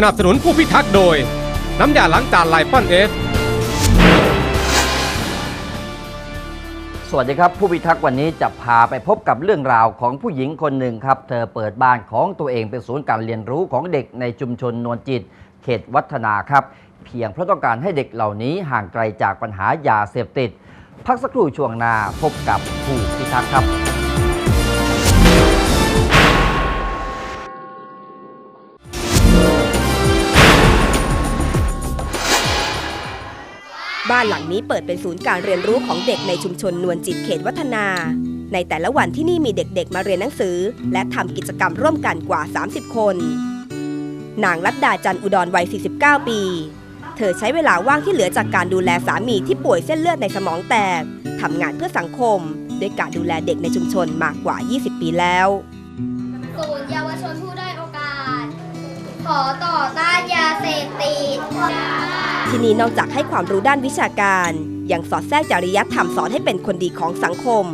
สนับสนุนผู้พิทักษ์โดย น้ำยาล้างจานไลปอนเอส สวัสดีครับ ผู้พิทักษ์วันนี้จะพาไปพบกับเรื่องราวของผู้หญิงคนหนึ่งครับ เธอเปิดบ้านของตัวเองเป็นศูนย์การเรียนรู้ของเด็กในชุมชนนวลจิต เขตวัฒนาครับ เพียงเพราะต้องการให้เด็กเหล่านี้ห่างไกลจากปัญหายาเสพติด พักสักครู่ช่วงหน้าพบกับผู้พิทักษ์ครับ บ้านหลังนี้เปิดเป็นศูนย์การเรียนรู้ของเด็กในชุมชนนวลจิตเขตวัฒนา ในแต่ละวันที่นี่มีเด็กๆมาเรียนหนังสือ และทำกิจกรรมร่วมกันกว่า 30 คน นางรัตดาจันอุดรวัย 49 ปี เธอใช้เวลาว่างที่เหลือจากการดูแลสามีที่ป่วยเส้นเลือดในสมองแตกทำงานเพื่อสังคมด้วยการดูแลเด็กในชุมชนมากกว่า 20 ปีแล้วศูนย์เยาวชนผู้ได้โอกาส ขอต่อต้านยาเสพติด ที่นี่นอกจากให้ความรู้ด้านวิชาการ ยังสอดแทรกจริยธรรมสอนให้เป็นคนดีของสังคม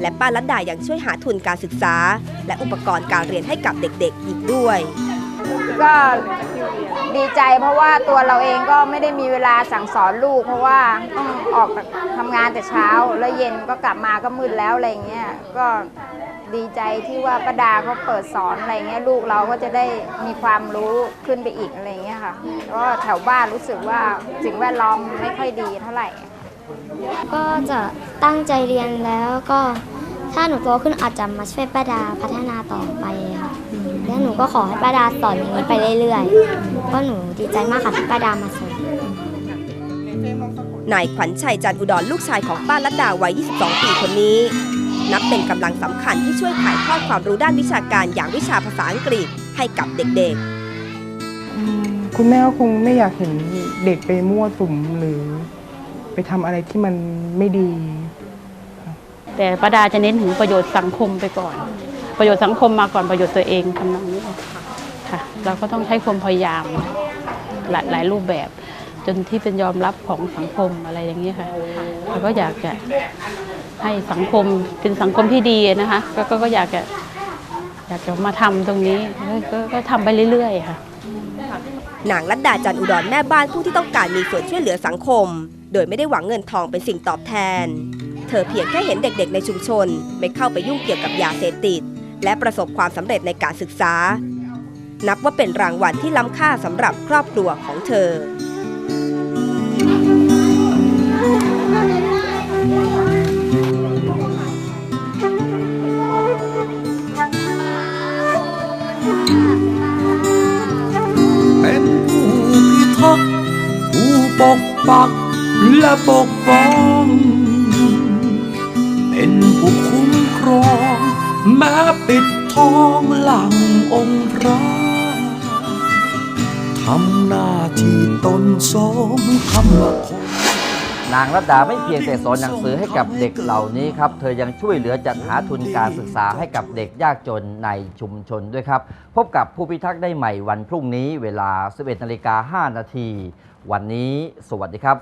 และป้าลัดดายังช่วยหาทุนการศึกษา และอุปกรณ์การเรียนให้กับเด็กๆ อีกด้วย ก็ดีใจเพราะว่าตัวเราเองก็ไม่ได้มีเวลาสั่งสอนลูก เพราะว่าต้องออกทำงานแต่เช้า แล้วเย็นก็กลับมาก็มืดแล้วอะไรเงี้ยก็ ดีใจที่ว่าป้าดาเขาเปิดสอนอะไรเงี้ยลูกเราก็จะได้มีความรู้ขึ้นไปอีกอะไรเงี้ยค่ะก็แถวบ้านรู้สึกว่าสิ่งแวดล้อมไม่ค่อยดีเท่าไหร่ ก็จะตั้งใจเรียนแล้วก็ถ้าหนูโตขึ้นอาจจะมาช่วยป้าดาพัฒนาต่อไปค่ะและหนูก็ขอให้ป้าดาสอนอย่างนี้ไปเรื่อยๆเพราะหนูดีใจมากค่ะที่ป้าดามาสอนนายขวัญชัยจันทร์อุดรลูกชายของป้าลัดดาวัย 22 ปีคนนี้ นับเป็นกำลังสำคัญที่ช่วยถ่ายทอดความรู้ด้านวิชาการอย่างวิชาภาษาอังกฤษให้กับเด็กๆ คุณแม่ก็คงไม่อยากเห็นเด็กไปมั่วสุมหรือ ไปทำอะไรที่มันไม่ดี แต่ประดาจะเน้นถึงประโยชน์สังคมไปก่อน ประโยชน์สังคมมาก่อนประโยชน์ตัวเองทำนองนี้ค่ะ เราก็ต้องใช้ความพยายามหลายหลายรูปแบบจนที่เป็นยอมรับของสังคมอะไรอย่างนี้ค่ะเราก็อยากจะ ให้สังคมเป็นสังคมที่ดีนะคะก็ก็ก็อยากจะอยากจะมาทำตรงนี้ก็ก็ก็ทำไปเรื่อยๆค่ะนางลัดดาจันอุดรแม่บ้านผู้ที่ต้องการมีส่วนช่วยเหลือสังคม โดยไม่ได้หวังเงินทองเป็นสิ่งตอบแทน เธอเพียงแค่เห็นเด็กๆ ในชุมชน ไม่เข้าไปยุ่งเกี่ยวกับยาเสพติด และประสบความสำเร็จในการศึกษา นับว่าเป็นรางวัลที่ล้ำค่าสำหรับครอบครัวของเธอ ทักผู้ปกปักและปกป้อง เป็นผู้คุ้มครองแม้ปิดทองหลังองค์พระทำหน้าที่ตนสมคำว่าคน นางรัตดาไม่เพียงแต่สอนหนังสือให้กับเด็กเหล่านี้ครับ เธอยังช่วยเหลือจัดหาทุนการศึกษาให้กับเด็กยากจนในชุมชนด้วยครับ พบกับผู้พิทักษ์ได้ใหม่วันพรุ่งนี้เวลา 11นาฬิกา5นาที วันนี้สวัสดีครับ